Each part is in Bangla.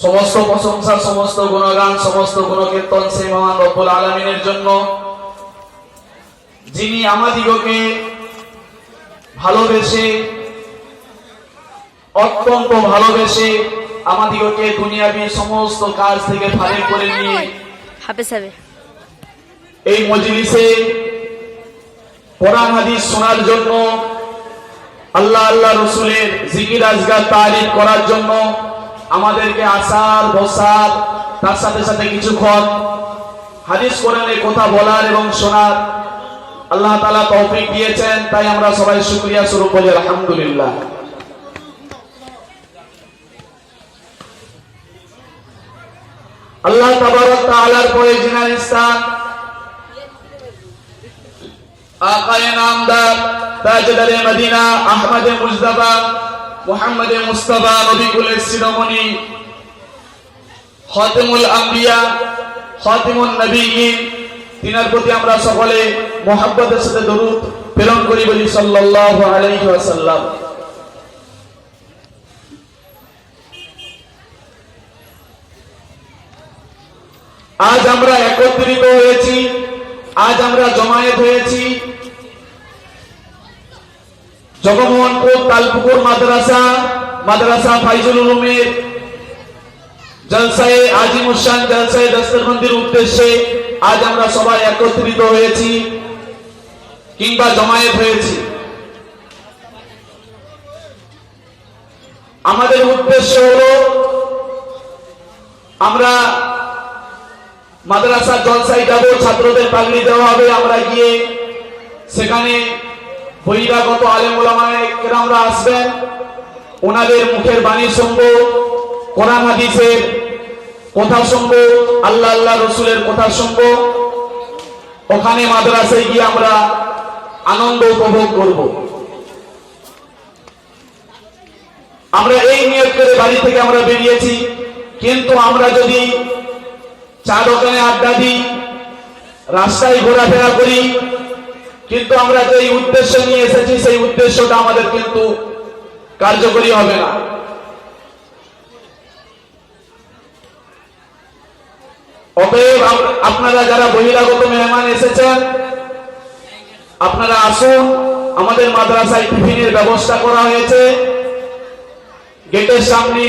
সমস্ত প্রশংসা সমস্ত গুণগান সমস্ত গুণকীর্তন সেই মহান রব্বুল আলমিনের জন্য। যিনি আমাদিগকে ভালোবেসে অত্যন্ত ভালোবেসে আমাদিগকে দুনিয়াবি সমস্ত কাজ থেকে ফারেক করে নিয়ে এই মজলিসে কোরআন হাদিস শোনার জন্য আল্লাহ আল্লাহ রসুলের জিকির আজগার তারিফ করার জন্য আমাদেরকে আসার বসার তার সাথে সাথে কিছুক্ষণ হাদিস কোরআনের কথা বলার এবং শোনার আল্লাহ তালা তৌফিক দিয়েছেন, তাই আমরা সবাই শুক্রিয়া স্বরূপ বলি আলহামদুলিল্লাহ। আল্লাহ তাআলার পরে জিনার স্থান, আকায়ে নামদার, তাজদারে মদিনা, আহমদে মুজদাবা মুহাম্মদে মুস্তাফা নবিকুলের শিরোমণি, খাতিমুল আম্বিয়া, খাতিমুন নবিয়্যিন তিনার প্রতি আমরা সকলে মোহাব্বতের সাথে দরুদ প্রেরণ করি বলি সাল্লাল্লাহু আলাইহি ওয়াসাল্লাম। আজ আমরা একত্রিত হয়েছি, আজ আমরা জমায়েত হয়েছি জগমোহনপুর তালপুকুর, মাদ্রাসা মাদ্রাসা ফাইজুল উলুমের জলসায়ে আজিমুসান জলসায়ে দস্তরবন্দির উদ্দেশ্যে আজ আমরা সবাই একত্রিত হয়েছি কিংবা জমায়েত হয়েছি। আমাদের উদ্দেশ্য হলো, আমরা মাদ্রাসা জলসাই যাব, ছাত্রদের পাগড়ি দেওয়া হবে, আমরা গিয়ে সেখানে বহিরাগত কেরামরা আসবেন, ওনাদের মুখের বাণী শুনব, কোরআন হাদিসের কথা শুনব, আল্লাহ আল্লাহ রসুলের কথা শুনব। ওখানে মাদ্রাসায় গিয়ে আমরা আনন্দ উপভোগ করব। আমরা এই নিয়োগ করে বাড়ি থেকে আমরা বেরিয়েছি, কিন্তু আমরা যদি চা দোকানে আড্ডা দিই, রাস্তায় ঘোরাফেরা করি কিন্তু আমরা যে উদ্দেশ্য নিয়ে এসেছি, সেই উদ্দেশ্যটা আমাদের কিন্তু কার্যকরী হবে না। অতএব আপনারা যারা বহিরাগত মেহমান এসেছেন, আপনারা আসুন, আমাদের মাদ্রাসায় টিফিনের ব্যবস্থা করা হয়েছে। গেটের সামনে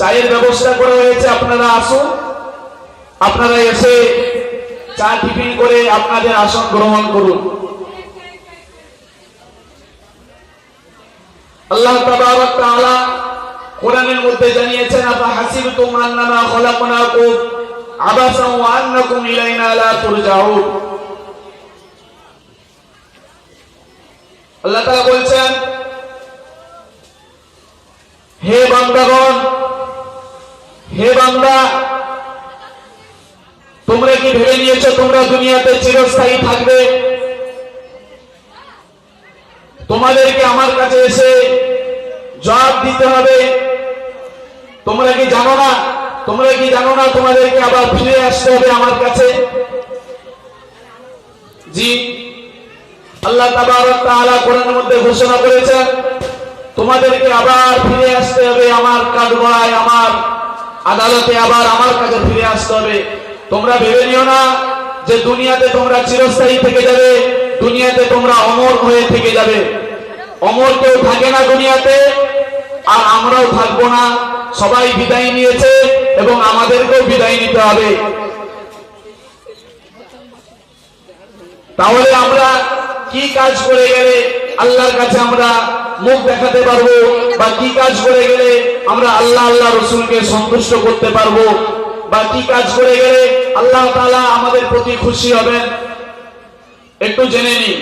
চায়ের ব্যবস্থা করা হয়েছে, আপনারা আসুন। আপনারা এসে চা টিফিন করে আপনাদের আসন গ্রহণ করুন। আল্লাহ তাবারক কোরআনের মধ্যে জানিয়েছেন, আফা হাসিবতুম আন্নামা খলাকনাকুম হে বান্দাগণ, হে বান্দা তোমরা কি ভেবে নিয়েছো তোমরা দুনিয়াতে চিরস্থায়ী থাকবে? তোমাদেরকে আমার কাছে এসে জবাব দিতে হবে। তোমরা কি জানো না? তোমরা কি জানো না তোমাদেরকে আবার ফিরে আসতে হবে আমার কাছে? জি, আল্লাহ তাআলা কোরআনের মধ্যে ঘোষণা করেছেন তোমাদেরকে আবার ফিরে আসতে হবে আমার কাঠগড়ায় আমার আদালতে আবার আমার কাছে ফিরে আসতে হবে। তোমরা ভেবে নিও না যে দুনিয়াতে তোমরা চিরস্থায়ী থেকে যাবে, দুনিয়াতে তোমরা অমর হয়ে থেকে যাবে। অমর কেউ থাকে না দুনিয়াতে, আর আমরাও থাকব না। সবাই বিদায় নিয়েছে এবং আমাদেরকেও বিদায় নিতে হবে। তাহলে আমরা কি কাজ করে গেলে আল্লাহর কাছে আমরা মুখ দেখাতে পারব, বা কি কাজ করে গেলে আমরা আল্লাহ আল্লাহ রসুলকে সন্তুষ্ট করতে পারব? বা কাজ করে গেলে আল্লাহ তাআলা আমাদের প্রতি খুশি হবেন। একটু জেনে নিন।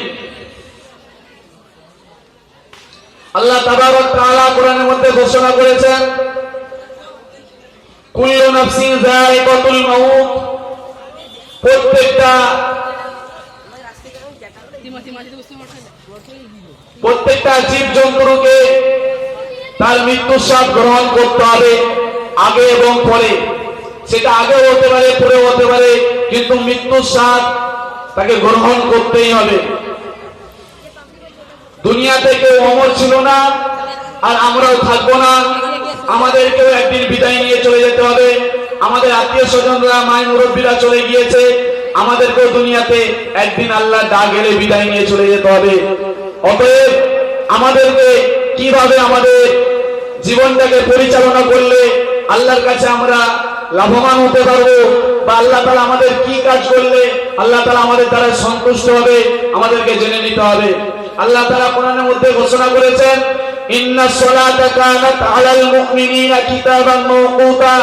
আল্লাহ তাআলা কোরআনের মধ্যে ঘোষণা করেছেন তার মৃত্যুর স্বাদ গ্রহণ করতে হবে আগে এবং পরে। সেটা আগে হতে পারে পরে হতে পারে, কিন্তু মৃত্যুর স্বাদ তাকে গ্রহণ করতেই হবে। দুনিয়াতে কেউ অমর ছিল না, আর আমরাও থাকব না। আমাদেরকেও একদিন বিদায় নিয়ে চলে যেতে হবে। আমাদের আত্মীয় স্বজনরা মায় মুরব্বীরা চলে গিয়েছে। আমাদেরকেও দুনিয়াতে একদিন আল্লাহ ডাক এলে বিদায় নিয়ে চলে যেতে হবে। অতএব আমাদেরকে কীভাবে আমাদের জীবনটাকে পরিচালনা করলে আল্লাহর কাছে আমরা লাভবান হতে পারব। বা আল্লাহ তালা আমাদের কি কাজ করলে আল্লাহ তালা আমাদের দ্বারা সন্তুষ্ট হবে, আমাদেরকে জেনে নিতে হবে। আল্লাহ তালা কোরআনের মধ্যে ঘোষণা করেছেন, ইন্না সলাতা কানাত আলাল মুমিনিনা কিতাবান মাওকুতা।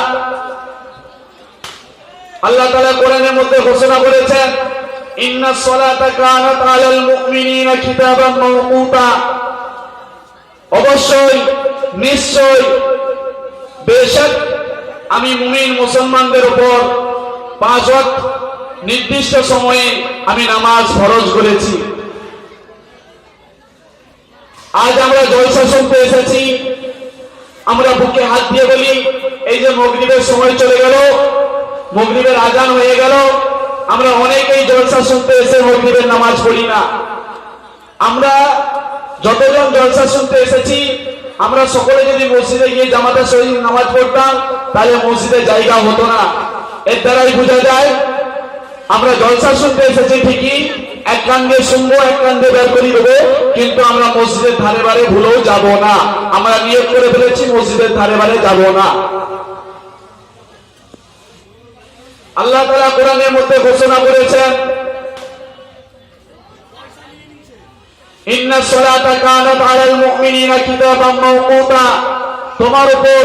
আল্লাহ তাআলা কোরআনের মধ্যে ঘোষণা করেছেন, ইন্না সলাতা কানাত আলাল মুমিনিনা কিতাবান মাওকুতা। অবশ্যই, নিশ্চয়, বেশক আমি মুমিন মুসলমানদের উপর পাঁচ নির্দিষ্ট সময়ে আমি নামাজ ফরজ করেছি। আজ আমরা জলসা শুনতে এসেছি। আমরা বুকে হাত দিয়ে বলি, এই যে মগরিবের সময় চলে গেল, মগরিবের আজান হয়ে গেল। আমরা অনেকেই জলসা শুনতে এসে মগরিবের নামাজ পড়ি না। আমরা যতজন জলসা শুনতে এসেছি আমরা সকলে যদি মসজিদে গিয়ে জামাতা শরীফ নামাজ পড়তাম, তাহলে মসজিদে জায়গা হতো না। এর দ্বারাই বোঝা যায়, আমরা জলসা শুনতে এসেছি ঠিকই, এক কান্দে শুনব, এক কান্দে বের করে দেবো, কিন্তু আমরা মসজিদের ধারে বারে ভুলেও যাব না। আমরা নিয়োগ করে ফেলেছি, মসজিদের ধারে বারে যাব না। আল্লাহ তালা কোরআনের মধ্যে ঘোষণা করেছেন তোমার উপর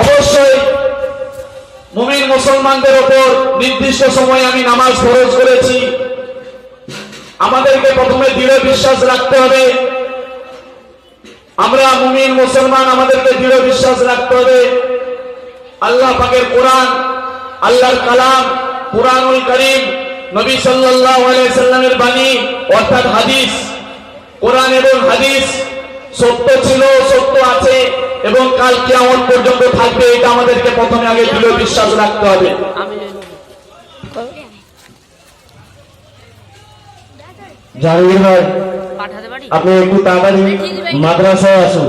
অবশ্যই মুমিন মুসলমানদের উপর নির্দিষ্ট সময়ে আমি নামাজ ফরজ করেছি। আমাদেরকে প্রথমে দৃঢ় বিশ্বাস রাখতে হবে। আমরা মুমিন মুসলমান, আমাদেরকে দৃঢ় বিশ্বাস রাখতে হবে। আল্লাহ পাকের কোরআন, আল্লাহর কালাম, কোরআনুল করিম নবী সাল্লাল্লাহু আলাইহি সাল্লামের বাণী, অর্থাৎ হাদিস, কোরআন এবং হাদিস, সত্য ছিল, সত্য আছে এবং কাল কিয়ামত পর্যন্ত থাকবে, এটা আমাদেরকে প্রথমে আগে দৃঢ় বিশ্বাস রাখতে হবে। জাহাঙ্গীর ভাই, আপনি একটু তাড়াতাড়ি মাদ্রাসায় আসুন।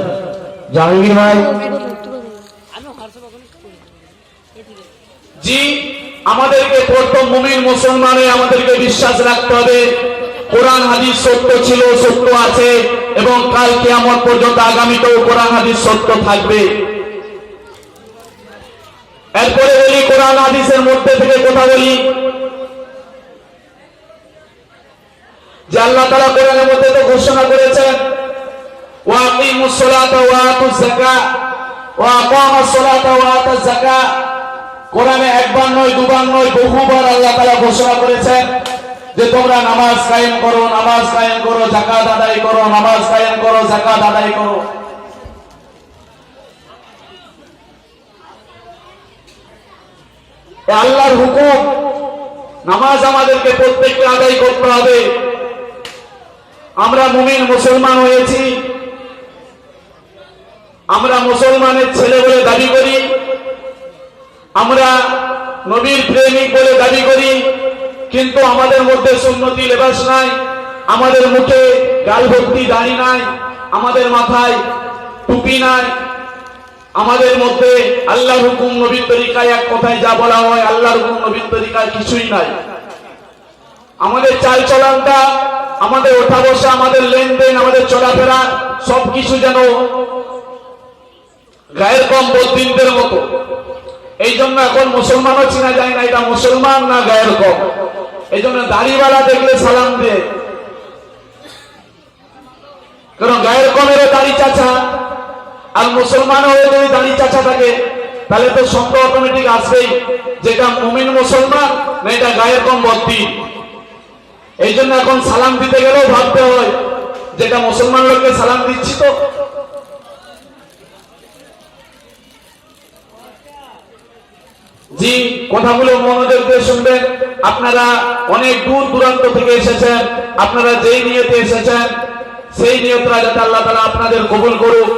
জাহাঙ্গীর ভাই। জি আমাদেরকে প্রথম মুমিন মুসলমানে আমাদেরকে বিশ্বাস রাখতে হবে। কোরআন, হাদিস সত্য ছিল, সত্য আছে এবং কাল কিয়ামত পর্যন্ত আগামীতেও কোরআন, হাদিস সত্য থাকবে। এরপরে বলি, কোরআন, হাদিসের মধ্যে থেকে কথা বলি। যে আল্লাহ তাআলা কোরআনের মধ্যে তো ঘোষণা করেছেন, ওয়া আকিমুস সালাতা ওয়া আতুজ যাকাত, ওয়া আকামাস সালাতা কোরআনে একবার নয়, দুবার নয়, বহুবার আল্লাহ তাআলা ঘোষণা করেছেন যে তোমরা নামাজ কায়েম করো, নামাজ কায়েম করো, যাকাত আদায় করো, নামাজ কায়েম করো, যাকাত আদায় করো। আল্লাহর হুকুম, নামাজ আমাদেরকে প্রত্যেককে আদায় করতে হবে। আমরা মুমিন মুসলমান হয়েছি। আমরা মুসলমানের ছেলে বলে দাবি করি। আমরা নবীর প্রেমিক বলে দাবি করি, কিন্তু আমাদের মধ্যে সুন্নতি লেবাস নাই, আমাদের মুখে গাল ভর্তি দাড়ি নাই, আমাদের মাথায় টুপি নাই, আমাদের মধ্যে আল্লাহ হুকুম নবীর তরিকায় এক কথায় যা বলা হয় আল্লাহ হুকুম নবীর তরিকায় কিছুই নাই। আমাদের চাল চলনটা, আমাদের ওঠা বসা, আমাদের লেনদেন, আমাদের চলাফেরা, সবকিছু যেন গায়ের কম বদিনদের মতো। এই জন্য এখন মুসলমানও চেনা যায় না, এটা মুসলমান না গায়ের কম এই জন্য দাড়িওয়ালা দেখলে সালাম দেয় কারণ গায়ের কমেরও দাড়ি চাচা? আর মুসলমান হয়ে যদি দাড়ি চাচা থাকে, তাহলে তো সন্দেহ অটোমেটিক আসবেই যেটা মুমিন মুসলমান না এটা গায়ের কম বদ্দি এই জন্য এখন সালাম দিতে গেলেও ভাবতে হয় যেটা মুসলমান লোককে সালাম দিচ্ছি তো। জি, কথাগুলো মনোযোগ দিয়ে শুনবেন। আপনারা অনেক দূর দূরান্ত থেকে এসেছেন। আপনারা যেই নিয়তে এসেছেন, সেই নিয়তরা যাতে আল্লাহ তালা আপনাদের কবুল করুক।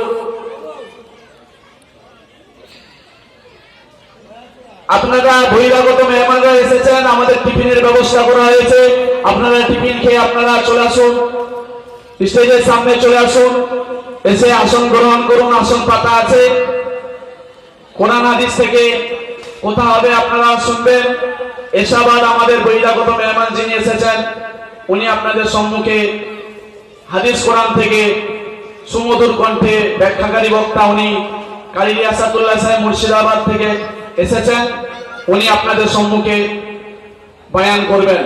আপনারা বহিরাগত মেহমানরা এসেছেন, আমাদের টিফিনের ব্যবস্থা করা হয়েছে। আপনারা টিফিন খেয়ে আপনারা চলে আসুন। স্টেজের সামনে চলে আসুন। এসে আসন গ্রহণ করুন, আসন পাতা আছে। কোরআন হাদিস থেকে কোথা হবে আপনারা শুনবেন। এসাবাদ আমাদের বহিরাগত মেহমান যিনি এসেছেন, উনি আপনাদের সম্মুখে হাদিস কোরআন থেকে সুমধুর কণ্ঠে ব্যাখ্যাকারী বক্তা উনি কালিলি আসাদুল্লাহ সাহেব মুর্শিদাবাদ থেকে এসেছেন, উনি আপনাদের সম্মুখে বয়ান করবেন।